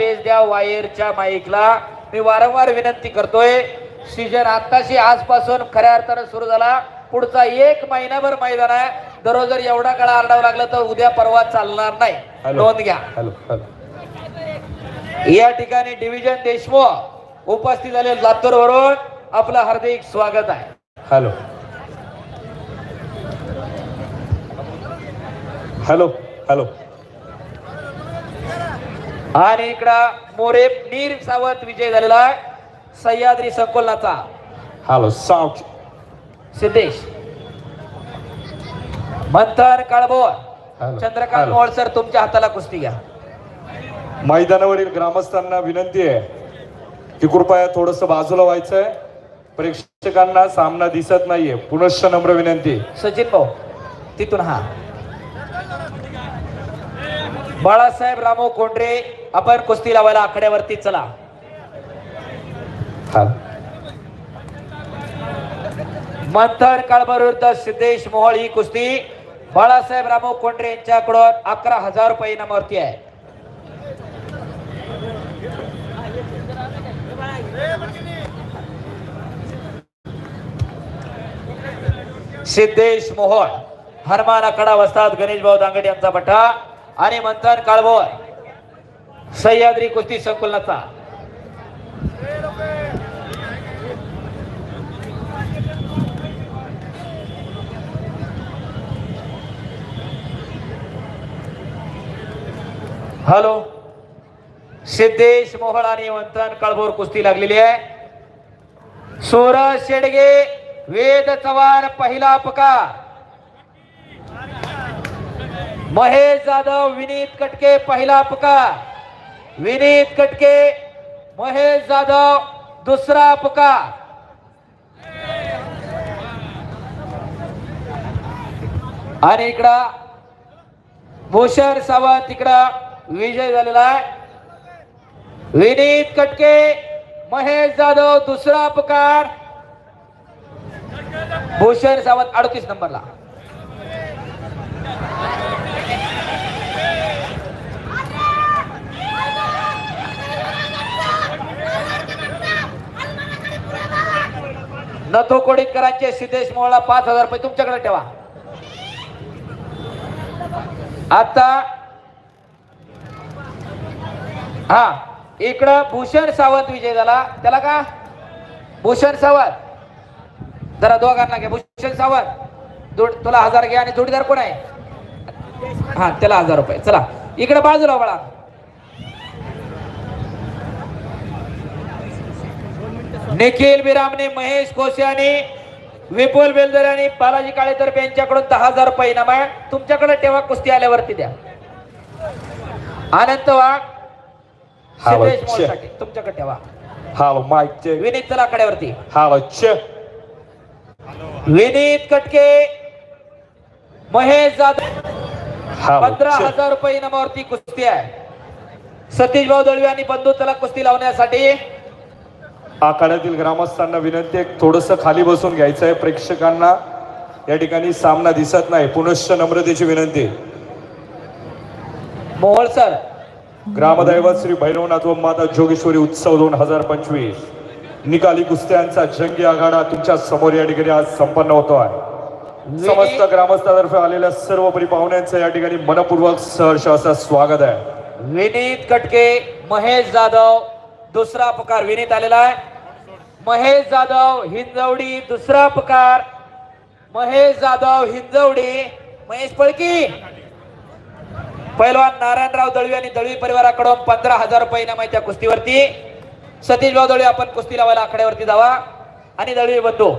Base द्या वायरच्या माईकला. मी वारंवार विनंती करतोय सीजन आत्ताशी आजपासून खऱ्या अर्थानं सुरू झाला. पुढचा एक महिनाभर मैदान आहे. दररोज जर एवढा काळ आरडावं लागलं तर उद्या परवा चालणार नाही. नोंद घ्या. Hello hello. या ठिकाणी डिव्हिजन देशमुख उपस्थित झाले लातूर वरून आपलं हार्दिक स्वागत आहे. हॅलो. Hello hello. आणि इकडं मोरे नीर सावंत विजय झालेला आहे. Sahyadri संकुलनाचा hello sound Siddhesh. Manthan Kalbhor. Hello. Chandrakant. Mohol sir तुमच्या हाताला कुस्ती घ्या. मैदानावरील ग्रामस्थांना विनंती आहे की कृपया थोडस बाजूला व्हायचंय. प्रेक्षकांना सामना दिसत नाहीये. पुनश्च नम्र विनंती. सचिन भाऊ तिथून हा. बाळासाहेब रामो कोंडरे आपण कुस्ती लावायला आकड्यावरती चला. काळभोर विरुद्ध सिद्धेश मोहोळ ही कुस्ती बाळासाहेब रामो कोंडरे यांच्याकडून अकरा हजार रुपये इनामावरती आहे. सिद्धेश मोहोळ हनुमान आकडा वस्ताद गणेश भाऊ दांगड यांचा बठा आणि मंथन काळभोर. सह्याद्री कुस्ती संकुलनाचा हॅलो. सिद्धेश मोहळ आणि मंथन कळभोर कुस्ती लागलेली आहे. सूरज शेडगे वेद चव्हाण पहिला पकार. महेश जाधव विनीत कटके पहिला पकार. विनीत कटके महेश जाधव दुसरा पुकार. आणि इकडं भूषण सावंत इकडं विजय झालेला आहे. विनीत कटके महेश जाधव दुसरा पुकार. भूषण सावंत अडतीस नंबरला. नथो कोडीकरांचे सिद्धेश मोहळा पाच हजार रुपये तुमच्याकडे ठेवा. आता हा इकडं भूषण सावंत विजय झाला. त्याला का? भूषण सावंत. जरा दोघांना घ्या. भूषण सावंत तुला हजार घ्या आणि जोडीदार कोण आहे? हा त्याला हजार रुपये. चला इकडे बाजूला बळा निखिल बिरामने महेश कोसे आणि विपुल बेलदरे आणि बालाजी काळेतर्फे यांच्याकडून दहा हजार रुपये इनाम आहे. तुमच्याकडे ठेवा कुस्ती आल्यावरती द्या. आनंद वाघ सिद्धेश तुमच्याकडे ठेवा. हॅलो माईक विनीत चला कड्यावरती. हॅलो चे विनीत कटके महेश जाधव. पंधरा. हजार रुपये इनामावरती कुस्ती आहे. सतीश भाऊ दळवी आणि बंधू त्याला कुस्ती लावण्यासाठी. आखाड्यातील ग्रामस्थांना विनंती आहे थोडस खाली बसून घ्यायचं आहे. प्रेक्षकांना या ठिकाणी सामना दिसत नाही. पुनश्च नम्रतेची विनंती मोहोळ सर. ग्रामदैवत श्री भैरवनाथ व माता जोगेश्वरी उत्सव दोन हजार पंचवीस. निकाली कुस्त्यांचा जंगी आघाडा तुमच्यासमोर या ठिकाणी आज संपन्न होतो आहे. समस्त ग्रामस्थातर्फे आलेल्या सर्व पाहुण्यांचं या ठिकाणी मनपूर्वक सहर्ष असं स्वागत आहे. विनीत कटके महेश जाधव दुसरा पुकार विनीत आलेला आहे. महेश जाधव हिंजवडी दुसरा प्रकार महेश जाधव हिंजवडी महेश पळकी. पहिलवान नारायणराव दळवी आणि दळवी परिवाराकडून पंधरा हजार रुपये इनाम आहे त्या कुस्तीवरती. सतीश भाऊ दळवी आपण कुस्ती लावायला आखाड्यावरती जावा. आणि दळवी बंधू